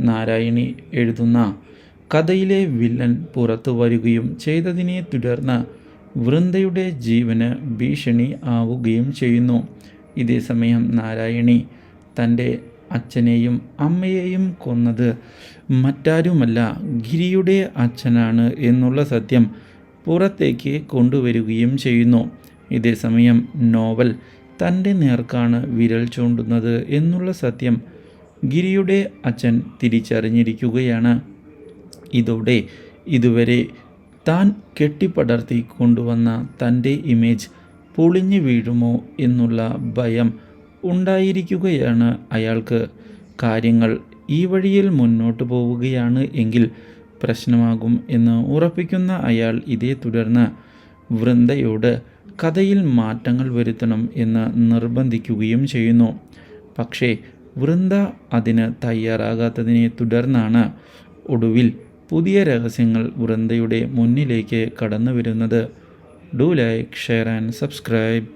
നാരായണി എഴുതുന്ന കഥയിലെ വില്ലൻ പുറത്തു വരികയും ചെയ്തതിനെ തുടർന്ന് വൃന്ദയുടെ ജീവന് ഭീഷണി ആവുകയും ചെയ്യുന്നു. ഇതേസമയം നാരായണി തന്റെ അച്ഛനെയും അമ്മയെയും കൊന്നത് മറ്റാരുമല്ല ഗിരിയുടെ അച്ഛനാണ് എന്നുള്ള സത്യം പുറത്തേക്ക് കൊണ്ടുവരികയും ചെയ്യുന്നു. ഇതേസമയം നോവൽ തന്റെ നേർക്കാണ് വിരൽ ചൂണ്ടുന്നത് എന്നുള്ള സത്യം ഗിരിയുടെ അച്ഛൻ തിരിച്ചറിഞ്ഞിരിക്കുകയാണ്. ഇതോടെ ഇതുവരെ താൻ കെട്ടിപ്പടർത്തി കൊണ്ടുവന്ന തന്റെ ഇമേജ് പൊളിഞ്ഞു വീഴുമോ എന്നുള്ള ഭയം ഉണ്ടായിരിക്കുകയാണ് അയാൾക്ക്. കാര്യങ്ങൾ ഈ വഴിയിൽ മുന്നോട്ട് പോവുകയാണ് എങ്കിൽ പ്രശ്നമാകും എന്ന് ഉറപ്പിക്കുന്ന അയാൾ ഇതേ തുടർന്ന് വൃന്ദയോട് കഥയിൽ മാറ്റങ്ങൾ വരുത്തണം എന്ന് നിർബന്ധിക്കുകയും ചെയ്യുന്നു. പക്ഷേ വൃന്ദ അതിന് തയ്യാറാകാത്തതിനെ തുടർന്നാണ് ഒടുവിൽ പുതിയ രഹസ്യങ്ങൾ വൃന്ദയുടെ മുന്നിലേക്ക് കടന്നു വരുന്നത് do like share and subscribe